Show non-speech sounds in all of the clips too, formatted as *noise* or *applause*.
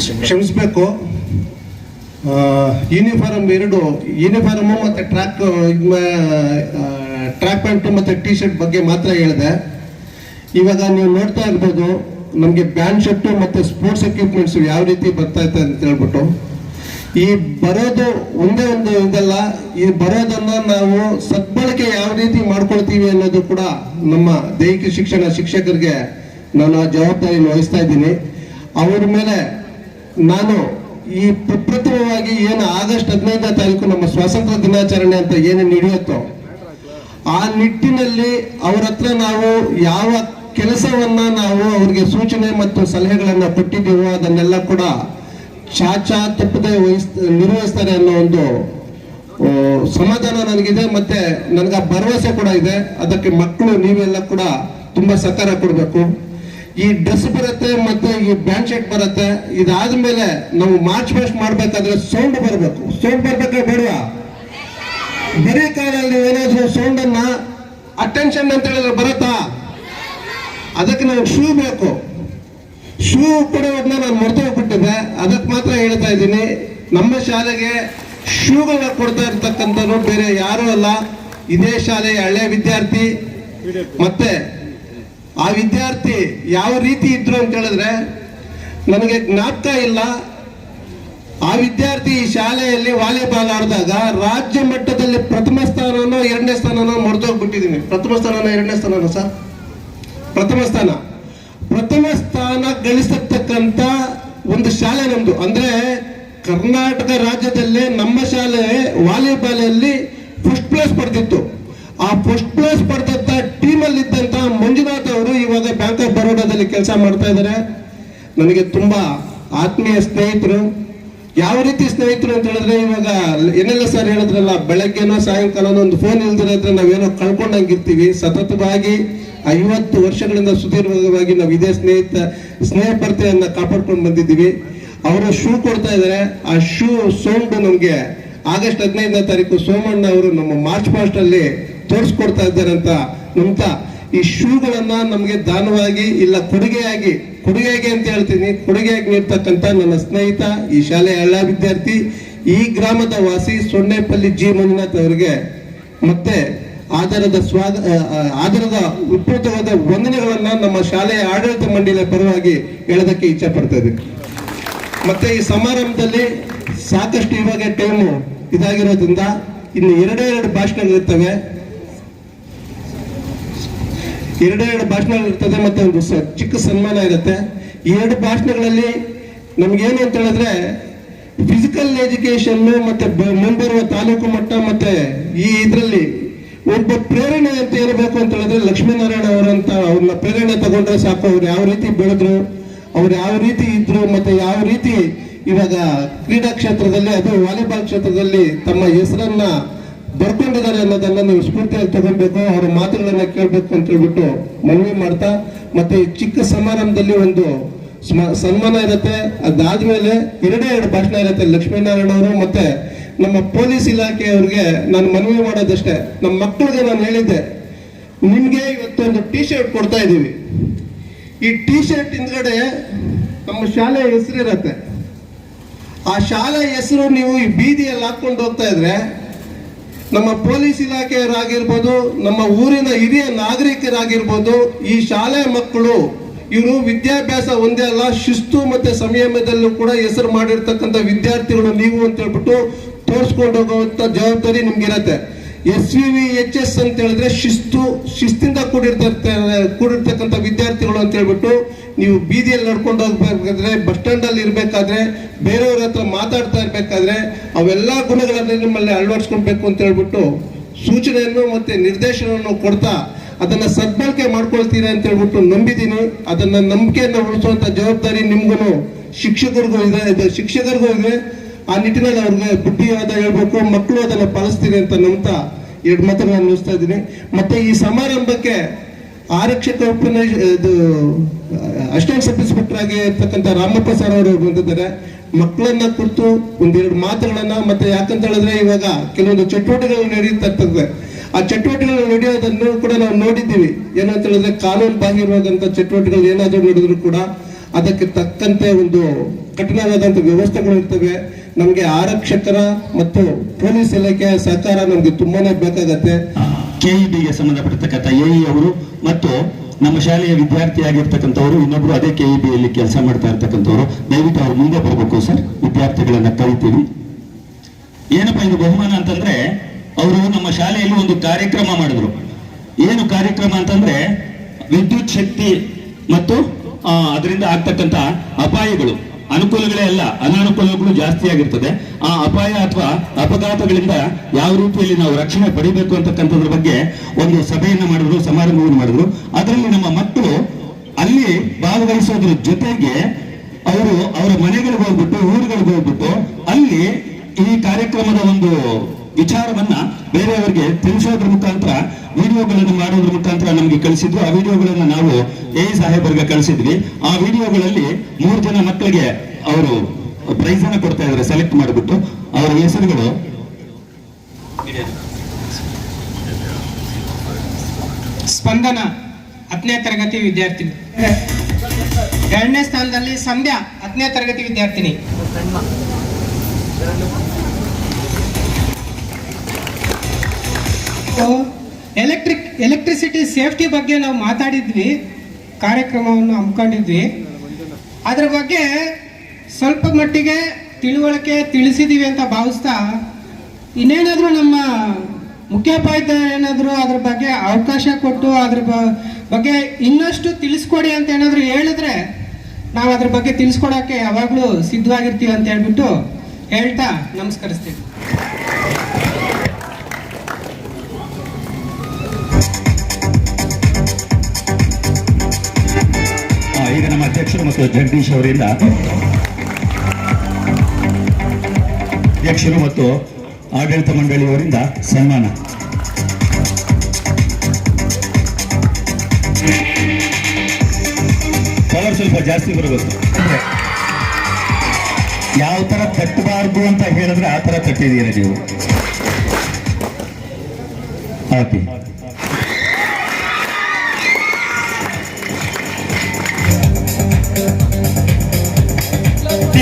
ಕ್ಷಮಿಸಬೇಕು ಯೂನಿಫಾರ್ಮ್ ಎರಡು ಯೂನಿಫಾರ್ಮ್ ಮತ್ತು ಟ್ರ್ಯಾಕ್ ಟ್ರ್ಯಾಕ್ ಪ್ಯಾಂಟು ಮತ್ತು ಟಿ ಶರ್ಟ್ ಬಗ್ಗೆ ಮಾತ್ರ ಹೇಳಿದೆ. ಇವಾಗ ನೀವು ನೋಡ್ತಾ ಇರ್ಬೋದು, ನಮಗೆ ಬ್ಯಾಂಡ್ ಶರ್ಟು ಮತ್ತು ಸ್ಪೋರ್ಟ್ಸ್ ಎಕ್ವಿಪ್ಮೆಂಟ್ಸ್ ಯಾವ ರೀತಿ ಬರ್ತಾ ಇತ್ತು ಅಂತ ಹೇಳ್ಬಿಟ್ಟು. ಈ ಬರೋದು ಒಂದೇ ಒಂದು ಇದಲ್ಲ, ಈ ಬರೋದನ್ನು ನಾವು ಸದ್ಬಳಕೆ ಯಾವ ರೀತಿ ಮಾಡ್ಕೊಳ್ತೀವಿ ಅನ್ನೋದು ಕೂಡ ನಮ್ಮ ದೈಹಿಕ ಶಿಕ್ಷಣ ಶಿಕ್ಷಕರಿಗೆ ನಾನು ಆ ಜವಾಬ್ದಾರಿ ವಹಿಸ್ತಾ ಇದ್ದೀನಿ. ಅವ್ರ ಮೇಲೆ ನಾನು ಈ ಪ್ರಪ್ರಥಮವಾಗಿ ಏನು ಆಗಸ್ಟ್ ಹದಿನೈದನೇ ತಾರೀಕು ನಮ್ಮ ಸ್ವಾತಂತ್ರ್ಯ ದಿನಾಚರಣೆ ಅಂತ ಏನು ನಡೆಯುತ್ತೋ, ಆ ನಿಟ್ಟಿನಲ್ಲಿ ಅವ್ರ ಹತ್ರ ನಾವು ಯಾವ ಕೆಲಸವನ್ನ ನಾವು ಅವ್ರಿಗೆ ಸೂಚನೆ ಮತ್ತು ಸಲಹೆಗಳನ್ನ ಕೊಟ್ಟಿದ್ದೀವೋ ಅದನ್ನೆಲ್ಲ ಕೂಡ ಚಾಚಾ ತಪ್ಪದೆ ವಹಿಸ್ ನಿರ್ವಹಿಸ್ತಾರೆ ಅನ್ನೋ ಒಂದು ಸಮಾಧಾನ ನನಗಿದೆ ಮತ್ತೆ ನನಗೆ ಭರವಸೆ ಕೂಡ ಇದೆ. ಅದಕ್ಕೆ ಮಕ್ಕಳು ನೀವೆಲ್ಲ ಕೂಡ ತುಂಬಾ ಸಹಕಾರ ಕೊಡಬೇಕು. ಈ ಡ್ರೆಸ್ ಬರುತ್ತೆ ಮತ್ತೆ ಈ ಬ್ಯಾಂಡ್ ಶರ್ಟ್ ಬರುತ್ತೆ. ಇದಾದ ಮೇಲೆ ನಾವು ಮಾರ್ಚ್ ಫಸ್ಟ್ ಮಾಡ್ಬೇಕಾದ್ರೆ ಸೌಂಡ್ ಬರಬೇಕು. ಸೌಂಡ್ ಬರ್ಬೇಕಾ ಬೇಡವಾ? ಬರೀ ಕಾಲಲ್ಲಿ ಏನಾದ್ರೂ ಸೌಂಡ್ ಅನ್ನ ಅಟೆನ್ಷನ್ ಅಂತ ಹೇಳಿದ್ರೆ ಬರುತ್ತಾ? ಅದಕ್ಕೆ ನಾವು ಶೂ ಬೇಕು. ಶೂ ಕೊಡೋದನ್ನ ನಾನು ಮರೆತು ಹೋಗ್ಬಿಟ್ಟಿದ್ದೆ. ಅದಕ್ಕೆ ಮಾತ್ರ ಹೇಳ್ತಾ ಇದ್ದೀನಿ. ನಮ್ಮ ಶಾಲೆಗೆ ಶೂಗಳನ್ನ ಕೊಡ್ತಾ ಇರ್ತಕ್ಕಂಥವ್ರು ಬೇರೆ ಯಾರೂ ಅಲ್ಲ. ಇದೇ ಶಾಲೆಯ ಹಳೆ ವಿದ್ಯಾರ್ಥಿ. ಮತ್ತೆ ಆ ವಿದ್ಯಾರ್ಥಿ ಯಾವ ರೀತಿ ಇದ್ರು ಅಂತ ಹೇಳಿದ್ರೆ, ನನಗೆ ಜ್ಞಾಪಕ ಇಲ್ಲ. ಆ ವಿದ್ಯಾರ್ಥಿ ಈ ಶಾಲೆಯಲ್ಲಿ ವಾಲಿಬಾಲ್ ಆಡಿದಾಗ ರಾಜ್ಯ ಮಟ್ಟದಲ್ಲಿ ಪ್ರಥಮ ಸ್ಥಾನನೋ ಎರಡನೇ ಸ್ಥಾನನೋ ಮರೆದೋಗ್ಬಿಟ್ಟಿದ್ದೀನಿ ಪ್ರಥಮ ಸ್ಥಾನನ ಎರಡನೇ ಸ್ಥಾನನ ಸರ್? ಪ್ರಥಮ ಸ್ಥಾನ. ಪ್ರಥಮ ಸ್ಥಾನ ಗಳಿಸತಕ್ಕಂತ ಒಂದು ಶಾಲೆ ನಮ್ದು. ಅಂದ್ರೆ ಕರ್ನಾಟಕ ರಾಜ್ಯದಲ್ಲೇ ನಮ್ಮ ಶಾಲೆ ವಾಲಿಬಾಲ್ ಅಲ್ಲಿ ಫಸ್ಟ್ ಪ್ಲೇಸ್ ಪಡೆದಿತ್ತು. ಆ ಫಸ್ಟ್ ಪ್ಲೇಸ್ ಪಡೆದಂತ ಟೀಮ್ ಅಲ್ಲಿ ಇದ್ದಂತ ಮಂಜುನಾಥ್ ಅವರು ಇವಾಗ ಬ್ಯಾಂಕ್ ಆಫ್ ಬರೋಡಾದಲ್ಲಿ ಕೆಲಸ ಮಾಡ್ತಾ ಇದ್ದಾರೆ. ನನಗೆ ತುಂಬಾ ಆತ್ಮೀಯ ಸ್ನೇಹಿತರು, ಯಾವ ರೀತಿ ಸ್ನೇಹಿತರು ಅಂತ ಹೇಳಿದ್ರೆ ಇವಾಗ ಏನೆಲ್ಲ ಸರ್ ಹೇಳಿದ್ರಲ್ಲ, ಬೆಳಗ್ಗೆನೋ ಸಾಯಂಕಾಲನೋ ಒಂದು ಫೋನ್ ಇಲ್ದಿರೋದ್ರೆ ನಾವೇನೋ ಕಳ್ಕೊಂಡಂಗಿರ್ತೀವಿ. ಸತತವಾಗಿ ಐವತ್ತು ವರ್ಷಗಳಿಂದ ಸುದೀರ್ಘವಾಗಿ ನಾವು ಇದೇ ಸ್ನೇಹಿತ, ಸ್ನೇಹಪರತೆಯನ್ನ ಕಾಪಾಡ್ಕೊಂಡು ಬಂದಿದ್ದೀವಿ. ಅವರು ಶೂ ಕೊಡ್ತಾ ಇದ್ದಾರೆ. ಆ ಶೂ ಸೌಂಡ್ ನಮ್ಗೆ ಆಗಸ್ಟ್ ಹದಿನೈದನೇ ತಾರೀಕು ಸೋಮಣ್ಣ ಅವರು ನಮ್ಮ ಮಾರ್ಚ್ ಪಾಸ್ಟ್ ಅಲ್ಲಿ ತೋರಿಸ್ಕೊಡ್ತಾ ಇದ್ದಾರೆ ಅಂತ ನಂಬ್ತಾ ಈ ಶೂಗಳನ್ನ ನಮಗೆ ದಾನವಾಗಿ ಇಲ್ಲ ಕೊಡುಗೆಯಾಗಿ ಕೊಡುಗೆಯಾಗಿ ಅಂತ ಹೇಳ್ತೀನಿ. ಕೊಡುಗೆಯಾಗಿ ನೀಡ್ತಕ್ಕಂಥ ನನ್ನ ಸ್ನೇಹಿತ, ಈ ಶಾಲೆಯ ಎಲ್ಲ ವಿದ್ಯಾರ್ಥಿ, ಈ ಗ್ರಾಮದ ವಾಸಿ ಸೊನ್ನೆಪಲ್ಲಿ ಜಿ. ಮಂಜುನಾಥ್ ಅವರಿಗೆ ಮತ್ತೆ ಆಧಾರದ ಸ್ವಾದ ಆಧಾರದ ವಿಪರೀತವಾದ ವಂದನೆಗಳನ್ನ ನಮ್ಮ ಶಾಲೆಯ ಆಡಳಿತ ಮಂಡಳಿಯ ಪರವಾಗಿ ಹೇಳೋದಕ್ಕೆ ಇಚ್ಛೆ ಪಡ್ತಾ ಇದ್ದೀನಿ. ಮತ್ತೆ ಈ ಸಮಾರಂಭದಲ್ಲಿ ಸಾಕಷ್ಟು ಇವಾಗ ಟೈಮು ಇದಾಗಿರೋದ್ರಿಂದ ಇನ್ನು ಎರಡೇ ಎರಡು ಭಾಷಣಗಳಿರ್ತವೆ. ಎರಡೇ ಎರಡು ಭಾಷಣಗಳಿರ್ತದೆ ಮತ್ತೆ ಒಂದು ಚಿಕ್ಕ ಸನ್ಮಾನ ಇರುತ್ತೆ. ಈ ಎರಡು ಭಾಷಣಗಳಲ್ಲಿ ನಮ್ಗೇನು ಅಂತ ಹೇಳಿದ್ರೆ ಫಿಸಿಕಲ್ ಎಜುಕೇಶನ್ ಮತ್ತೆ ಮುಂಬರುವ ತಾಲೂಕು ಮಟ್ಟ ಮತ್ತೆ ಈ ಇದರಲ್ಲಿ ಒಬ್ಬ ಪ್ರೇರಣೆ ಅಂತ ಹೇಳಬೇಕು ಅಂತ ಹೇಳಿದ್ರೆ ಲಕ್ಷ್ಮೀನಾರಾಯಣ ಅವರಂತ ಅವ್ರನ್ನ ಪ್ರೇರಣೆ ತಗೊಂಡ್ರೆ ಸಾಕು. ಅವ್ರು ಯಾವ ರೀತಿ ಬೆಳೆದ್ರು, ಅವ್ರು ಯಾವ ರೀತಿ ಇದ್ರು, ಮತ್ತೆ ಯಾವ ರೀತಿ ಇವಾಗ ಕ್ರೀಡಾ ಕ್ಷೇತ್ರದಲ್ಲಿ, ಅದು ವಾಲಿಬಾಲ್ ಕ್ಷೇತ್ರದಲ್ಲಿ ತಮ್ಮ ಹೆಸರನ್ನ ಬರ್ಕೊಂಡಿದ್ದಾರೆ ಅನ್ನೋದನ್ನ ನೀವು ಸ್ಫೂರ್ತಿಯಲ್ಲಿ ತಗೊಬೇಕು ಅವರ ಮಾತುಗಳನ್ನ ಕೇಳಬೇಕು ಅಂತ ಹೇಳ್ಬಿಟ್ಟು ಮನವಿ ಮಾಡ್ತಾ, ಮತ್ತೆ ಚಿಕ್ಕ ಸಮಾರಂಭದಲ್ಲಿ ಒಂದು ಸನ್ಮಾನ ಇರುತ್ತೆ. ಅದಾದ್ಮೇಲೆ ಎರಡೇ ಎರಡು ಭಾಷಣ ಇರುತ್ತೆ, ಲಕ್ಷ್ಮೀನಾರಾಯಣ ಅವರು ಮತ್ತೆ ನಮ್ಮ ಪೊಲೀಸ್ ಇಲಾಖೆಯವ್ರಿಗೆ ನಾನು ಮನವಿ ಮಾಡೋದಷ್ಟೇ. ನಮ್ಮ ಮಕ್ಕಳಿಗೆ ನಾನು ಹೇಳಿದ್ದೆ, ನಿಮ್ಗೆ ಇವತ್ತೊಂದು ಟಿ ಶರ್ಟ್ ಕೊಡ್ತಾ ಇದ್ದೀವಿ. ಈ ಟಿ ಶರ್ಟ್ ಹಿಂದ್ಗಡೆ ನಮ್ಮ ಶಾಲೆಯ ಹೆಸರು ಇರತ್ತೆ. ಆ ಶಾಲೆ ಹೆಸರು ನೀವು ಈ ಬೀದಿಯಲ್ಲಿ ಹಾಕೊಂಡು ಹೋಗ್ತಾ ಇದ್ರೆ ನಮ್ಮ ಪೊಲೀಸ್ ಇಲಾಖೆಯರಾಗಿರ್ಬೋದು, ನಮ್ಮ ಊರಿನ ಹಿರಿಯ ನಾಗರಿಕರಾಗಿರ್ಬೋದು, ಈ ಶಾಲೆ ಮಕ್ಕಳು ಇವರು ವಿದ್ಯಾಭ್ಯಾಸ ಒಂದೇ ಅಲ್ಲ, ಶಿಸ್ತು ಮತ್ತೆ ಸಂಯಮದಲ್ಲೂ ಕೂಡ ಹೆಸರು ಮಾಡಿರ್ತಕ್ಕಂಥ ವಿದ್ಯಾರ್ಥಿಗಳು ನೀವು ಅಂತ ಹೇಳ್ಬಿಟ್ಟು ತೋರಿಸ್ಕೊಂಡು ಹೋಗುವಂತ ಜವಾಬ್ದಾರಿ ನಿಮ್ಗಿರತ್ತೆ. S V V, H S ಅಂತ ಹೇಳಿದ್ರೆ ಶಿಸ್ತು, ಶಿಸ್ತಿಂದ ಕೂಡಿರ್ತಾರೆ ಕೂಡಿರ್ತಕ್ಕಂಥ ವಿದ್ಯಾರ್ಥಿಗಳು ಅಂತ ಹೇಳ್ಬಿಟ್ಟು ನೀವು ಬೀದಿಯಲ್ಲಿ ನಡ್ಕೊಂಡು ಹೋಗ್ಬೇಕಾದ್ರೆ, ಬಸ್ ಸ್ಟ್ಯಾಂಡಲ್ಲಿ ಇರ್ಬೇಕಾದ್ರೆ, ಬೇರೆಯವ್ರ ಹತ್ರ ಮಾತಾಡ್ತಾ ಇರಬೇಕಾದ್ರೆ ಅವೆಲ್ಲ ಗುಣಗಳನ್ನು ನಿಮ್ಮಲ್ಲಿ ಅಳವಡಿಸ್ಕೊಳ್ಬೇಕು ಅಂತ ಹೇಳ್ಬಿಟ್ಟು ಸೂಚನೆಯನ್ನು ಮತ್ತೆ ನಿರ್ದೇಶನವನ್ನು ಕೊಡ್ತಾ ಅದನ್ನ ಸದ್ಬಳಕೆ ಮಾಡ್ಕೊಳ್ತೀರಾ ಅಂತ ಹೇಳ್ಬಿಟ್ಟು ನಂಬಿದ್ದೀನಿ. ಅದನ್ನ ನಂಬಿಕೆಯನ್ನು ಉಳಿಸುವಂತ ಜವಾಬ್ದಾರಿ ನಿಮ್ಗೂ ಶಿಕ್ಷಕರಿಗೂ ಇದು, ಶಿಕ್ಷಕರಿಗೂ ಇದೆ. ಆ ನಿಟ್ಟಿನಲ್ಲಿ ಅವ್ರನ್ನ ಬುದ್ಧಿ ಆದ ಹೇಳ್ಬೇಕು, ಮಕ್ಕಳು ಅದನ್ನ ಪಾಲಿಸ್ತೀನಿ ಅಂತ ನಂಬ್ತಾ ಎರಡು ಮಾತ್ರ ನಾನು ನಿಲ್ಲಿಸ್ತಾ ಇದ್ದೀನಿ. ಮತ್ತೆ ಈ ಸಮಾರಂಭಕ್ಕೆ ಆರಕ್ಷಕ ಉಪನ ಇದು ಅಸಿಸ್ಟೆಂಟ್ ಸಬ್ ಆಗಿ ಇರ್ತಕ್ಕಂಥ ರಾಮಪ್ಪ ಸರ್ ಅವರು ಬಂದಿದ್ದಾರೆ. ಮಕ್ಕಳನ್ನ ಕುರಿತು ಒಂದೆರಡು ಮಾತುಗಳನ್ನ, ಮತ್ತೆ ಯಾಕಂತ ಹೇಳಿದ್ರೆ ಇವಾಗ ಕೆಲವೊಂದು ಚಟುವಟಿಕೆಗಳು ನಡೀತಾ ಆ ಚಟುವಟಿಕೆಗಳು ನಡೆಯೋದನ್ನು ಕೂಡ ನಾವು ನೋಡಿದ್ದೀವಿ. ಏನಂತ ಹೇಳಿದ್ರೆ ಕಾನೂನು ಬಾಹಿರವಾದಂತ ಚಟುವಟಿಕೆಗಳು ಏನಾದರೂ ನಡೆದ್ರು ಕೂಡ ಅದಕ್ಕೆ ತಕ್ಕಂತೆ ಒಂದು ಕಠಿಣವಾದಂಥ ವ್ಯವಸ್ಥೆಗಳು ಇರ್ತವೆ. ನಮಗೆ ಆರಕ್ಷಕರ ಮತ್ತು ಪೊಲೀಸ್ ಇಲಾಖೆಯ ಸಹಕಾರ ನಮಗೆ ತುಂಬಾನೇ ಬೇಕಾಗತ್ತೆ. ಕೆಇಬಿಗೆ ಸಂಬಂಧಪಟ್ಟಿರ್ತಕ್ಕಂಥ ಎಇ ಅವರು ಮತ್ತು ನಮ್ಮ ಶಾಲೆಯ ವಿದ್ಯಾರ್ಥಿಯಾಗಿರ್ತಕ್ಕಂಥವ್ರು ಇನ್ನೊಬ್ರು ಅದೇ ಕೆಇಬಿಯಲ್ಲಿ ಕೆಲಸ ಮಾಡ್ತಾ ಇರ್ತಕ್ಕಂಥವ್ರು, ದಯವಿಟ್ಟು ಅವ್ರು ಮುಂದೆ ಬರಬೇಕು ಸರ್. ವಿದ್ಯಾರ್ಥಿಗಳನ್ನ ಕರಿತೀವಿ. ಏನಪ್ಪಾ ಇದು ಬಹುಮಾನ ಅಂತಂದ್ರೆ, ಅವರು ನಮ್ಮ ಶಾಲೆಯಲ್ಲಿ ಒಂದು ಕಾರ್ಯಕ್ರಮ ಮಾಡಿದ್ರು. ಏನು ಕಾರ್ಯಕ್ರಮ ಅಂತಂದ್ರೆ, ವಿದ್ಯುತ್ ಶಕ್ತಿ ಮತ್ತು ಅದರಿಂದ ಆಗ್ತಕ್ಕಂಥ ಅಪಾಯಗಳು. ಅನುಕೂಲಗಳೇ ಅಲ್ಲ, ಅನಾನುಕೂಲಗಳು ಜಾಸ್ತಿ ಆಗಿರ್ತದೆ. ಆ ಅಪಾಯ ಅಥವಾ ಅಪಘಾತಗಳಿಂದ ಯಾವ ರೀತಿಯಲ್ಲಿ ನಾವು ರಕ್ಷಣೆ ಪಡಿಬೇಕು ಅಂತಕ್ಕಂಥದ್ರ ಬಗ್ಗೆ ಒಂದು ಸಭೆಯನ್ನು ಮಾಡಿದ್ರು, ಸಮಾರಂಭವನ್ನು ಮಾಡಿದ್ರು. ಅದರಲ್ಲಿ ನಮ್ಮ ಮಕ್ಕಳು ಅಲ್ಲಿ ಭಾಗವಹಿಸೋದ್ರ ಜೊತೆಗೆ ಅವರು ಅವರ ಮನೆಗಳಿಗೆ ಹೋಗ್ಬಿಟ್ಟು, ಊರುಗಳಿಗೆ ಹೋಗ್ಬಿಟ್ಟು ಅಲ್ಲಿ ಈ ಕಾರ್ಯಕ್ರಮದ ಒಂದು ವಿಚಾರವನ್ನ ಬೇರೆಯವರಿಗೆ ತಿಳಿಸೋದ್ರ ಮುಖಾಂತರ, ವಿಡಿಯೋಗಳನ್ನು ಮಾಡೋದ್ರ ಮುಖಾಂತರ ನಮಗೆ ಕಳಿಸಿದ್ರು. ಆ ವಿಡಿಯೋಗಳನ್ನ ನಾವು ಎ ಸಾಹೇಬರ್ಗೆ ಕಳಿಸಿದ್ವಿ. ಆ ವಿಡಿಯೋಗಳಲ್ಲಿ ಮೂರು ಜನ ಮಕ್ಕಳಿಗೆ ಅವರು ಪ್ರೈಸ್ ಅನ್ನ ಕೊಡ್ತಾ ಇದ್ದಾರೆ ಸೆಲೆಕ್ಟ್ ಮಾಡಿಬಿಟ್ಟು. ಅವರ ಹೆಸರುಗಳು? ಸ್ಪಂದನ, ಹತ್ತನೇ ತರಗತಿ ವಿದ್ಯಾರ್ಥಿನಿ. ಎರಡನೇ ಸ್ಥಾನದಲ್ಲಿ ಸಂಧ್ಯಾ, ಹತ್ತನೇ ತರಗತಿ ವಿದ್ಯಾರ್ಥಿನಿ. ಎಲೆಕ್ಟ್ರಿಕ್ ಎಲೆಕ್ಟ್ರಿಸಿಟಿ ಸೇಫ್ಟಿ ಬಗ್ಗೆ ನಾವು ಮಾತಾಡಿದ್ವಿ, ಕಾರ್ಯಕ್ರಮವನ್ನು ಹಮ್ಮಿಕೊಂಡಿದ್ವಿ. ಅದ್ರ ಬಗ್ಗೆ ಸ್ವಲ್ಪ ಮಟ್ಟಿಗೆ ತಿಳುವಳಿಕೆ ತಿಳಿಸಿದೀವಿ ಅಂತ ಭಾವಿಸ್ತಾ, ಇನ್ನೇನಾದರೂ ನಮ್ಮ ಮುಖ್ಯೋಪಾಧ್ಯಾಯ ಏನಾದರೂ ಅದ್ರ ಬಗ್ಗೆ ಅವಕಾಶ ಕೊಟ್ಟು ಅದ್ರ ಬಗ್ಗೆ ಇನ್ನಷ್ಟು ತಿಳಿಸ್ಕೊಡಿ ಅಂತ ಏನಾದರೂ ಹೇಳಿದ್ರೆ ನಾವು ಅದ್ರ ಬಗ್ಗೆ ತಿಳಿಸ್ಕೊಡೋಕ್ಕೆ ಯಾವಾಗಲೂ ಸಿದ್ಧವಾಗಿರ್ತೀವಿ ಅಂತ ಹೇಳ್ಬಿಟ್ಟು ಹೇಳ್ತಾ ನಮಸ್ಕರಿಸ್ತೀವಿ ಅಧ್ಯಕ್ಷರು ಮತ್ತು ಜಗದೀಶ್ ಅವರಿಂದ ಅಧ್ಯಕ್ಷರು ಮತ್ತು ಆಡಳಿತ ಮಂಡಳಿಯವರಿಂದ ಸನ್ಮಾನ. ಕವರ್ ಸ್ವಲ್ಪ ಜಾಸ್ತಿ ಬರಬೇಕು ಯಾವ ತರ ತಟ್ಟಬಾರ್ದು ಅಂತ ಹೇಳಿದ್ರೆ ಆ ತರ ತಟ್ಟಿದ್ದೀರಾ ನೀವು?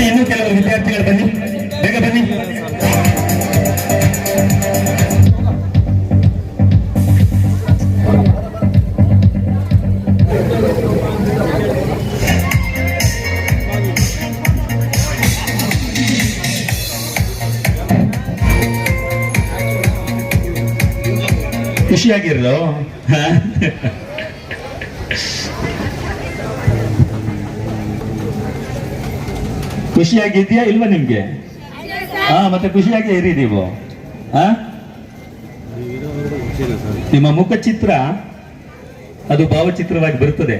ಓಕೆ ಇನ್ನು ಕೆಲವರು ವಿದ್ಯಾರ್ಥಿಗಳು ಬನ್ನಿ ಬೇಗ ಬನ್ನಿ ಖುಷಿಯಾಗಿರಲು *laughs* *laughs* ಖುಷಿಯಾಗಿದ್ಯಾ ಇಲ್ವಾ ನಿಮ್ಗೆ? ಹಾ ಮತ್ತೆ ಖುಷಿಯಾಗಿ ಇರಿ ನೀವು. ಹಾ ನಿಮ್ಮ ಮುಖ ಚಿತ್ರ ಅದು ಭಾವಚಿತ್ರವಾಗಿ ಬರುತ್ತದೆ.